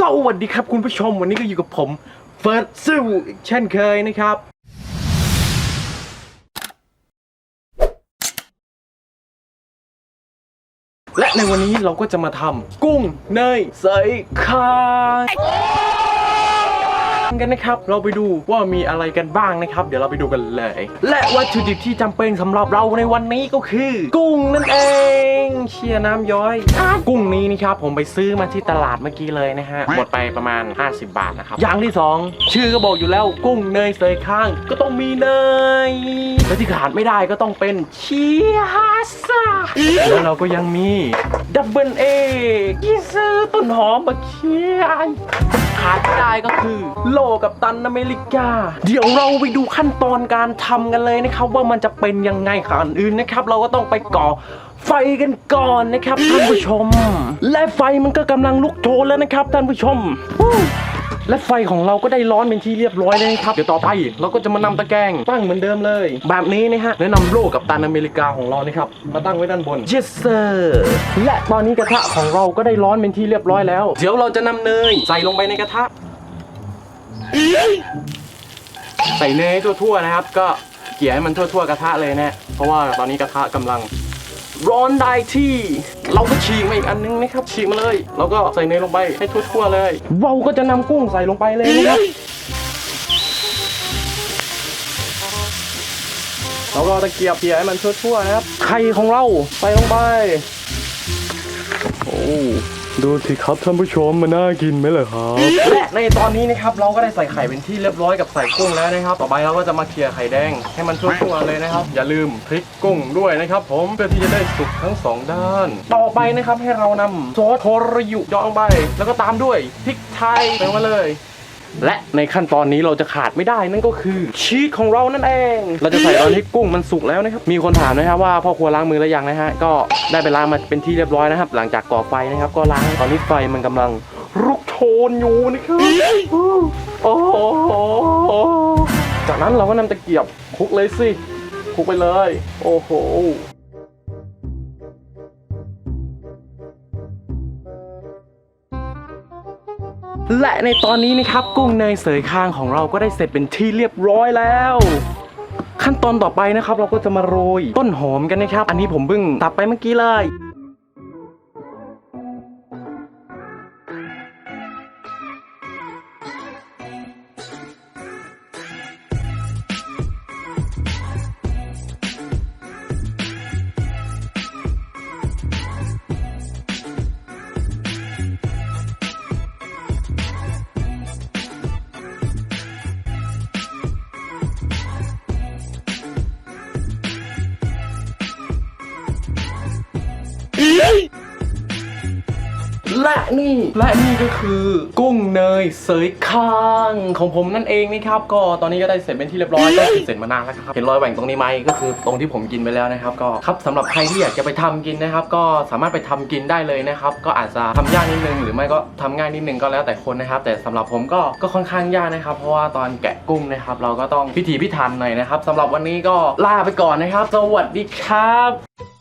สวัสดีครับคุณผู้ชมวันนี้ก็อยู่กับผมเฟิร์สซิลเช่นเคยนะครับ และในวันนี้เราก็จะมาทำกุ้งเนยใส่ไข่ กันนะครับ เราไปดูว่ามีอะไรกันบ้างนะครับ เดี๋ยวเราไปดูกันเลย และวัตถุดิบที่จำเป็นสำหรับเราในวันนี้ก็คือ กุ้งนั่นเอง เชียร์น้ำย้อย กุ้งนี้นี่ครับผมไปซื้อมาที่ตลาดเมื่อกี้เลยนะฮะหมดไปประมาณ 50 บาทนะครับอย่างที่สองชื่อก็บอกอยู่แล้วกุ้งเนยเสยข้าง ก็ต้องมีเนยและที่ขาดไม่ได้ก็ต้องเป็นเชียร์ฮัสซาแล้วเราก็ยังมีดับเบิลเอยี่ซื้อต้นหอมมาเคียนขาดไม่ได้ก็คือโลกับตันอเมริกา เดี๋ยวเราไปดูขั้นตอนการทำกันเลยนะครับ ว่ามันจะเป็นยังไงก่อนอื่นนะครับ เราก็ต้องไปก่อไฟกันก่อนนะครับท่านผู้ชม และไฟมันก็กำลังลุกโชนแล้วนะครับท่านผู้ชมวู้และไฟของเราก็ได้ร้อนเป็นที่เรียบร้อยเลยนะครับ เดี๋ยวต่อไปเราก็จะมานำตะแกรงตั้งเหมือนเดิมเลย แบบนี้นะฮะแนะนำโลกับตันอเมริกาของเรานะครับ มาตั้งไว้ด้านบน yes sir และตอนนี้กระทะของเราก็ได้ร้อนเป็นที่เรียบร้อยแล้ว เดี๋ยวเราจะนำเนยใส่ลงไปในกระทะ ใส่เนยให้ทั่วๆนะครับ ก็เกี่ยให้มันทั่วๆกระทะเลยนะเพราะว่าตอนนี้กระทะกำลัง ร้อนได้ที่ เราก็ฉีกมาอีกอันนึงนะครับฉีกมาเลยแล้วก็ใส่เนยลงไปให้ทั่วๆเลยเราก็จะนำกุ้งใส่ลงไปเลยนะครับแล้วก็ตะเกียบเกี่ยให้มันทั่วๆนะครับไข่ของเราใส่ลงไปโอ้ ดูสิครับท่านผู้ชมมันน่ากินไหมเหรอครับและในตอนนี้นะครับเราก็ได้ใส่ไข่เป็นที่เรียบร้อยกับใส่กุ้งแล้วนะครับ ต่อไปเราก็จะมาเคลียร์ไข่แดงให้มันทั่วๆเลยนะครับ อย่าลืมพริกกุ้งด้วยนะครับ ผมเพื่อที่จะได้สุกทั้งสองด้าน ต่อไปนะครับให้เรานำซอสโทรยุยองลงไป แล้วก็ตามด้วยพริกไทยไปมาเลย และในขั้นตอนนี้เราจะขาดไม่ได้นั่นก็คือชีสของเรานั่นเอง เราจะใส่ตอนที่กุ้งมันสุกแล้วนะครับ มีคนถามนะครับว่าพ่อครัวล้างมือแล้วยังนะฮะ ก็ได้ไปล้างมาเป็นที่เรียบร้อยนะครับ หลังจากก่อไฟนะครับ ก็ล้าง ตอนนี้ไฟมันกำลังรุกโชนอยู่นะครับโอ้จากนั้นเราก็นำตะเกียบคลุกเลยสิคลุกไปเลย โอ้โห และในตอนนี้นะครับกุ้งเนยเสยคางของเราก็ได้เสร็จเป็นที่เรียบร้อยแล้ว ขั้นตอนต่อไปนะครับ เราก็จะมาโรยต้นหอมกันนะครับ อันนี้ผมเพิ่งตัดไปเมื่อกี้เลย และนี่และนี่ก็คือกุ้งเนยเสยข้างของผมนั่นเองนะครับ ก็ตอนนี้ก็ได้เสร็จเป็นที่เรียบร้อยก็คือเสร็จมานานแล้วครับเห็นรอยแหว่งตรงนี้ไหมก็คือตรงที่ผมกินไปแล้วนะครับ ก็ครับสำหรับใครที่อยากจะไปทำกินนะครับ ก็สามารถไปทำกินได้เลยนะครับ ก็อาจจะทำยากนิดนึง หรือไม่ก็ทำง่ายนิดนึงก็แล้วแต่คนนะครับ แต่สำหรับผมก็ก็ค่อนข้างยากนะครับ เพราะว่าตอนแกะกุ้งนะครับ เราก็ต้องพิถีพิถันหน่อยนะครับสำหรับวันนี้ก็ลาไปก่อนนะครับ สวัสดีครับ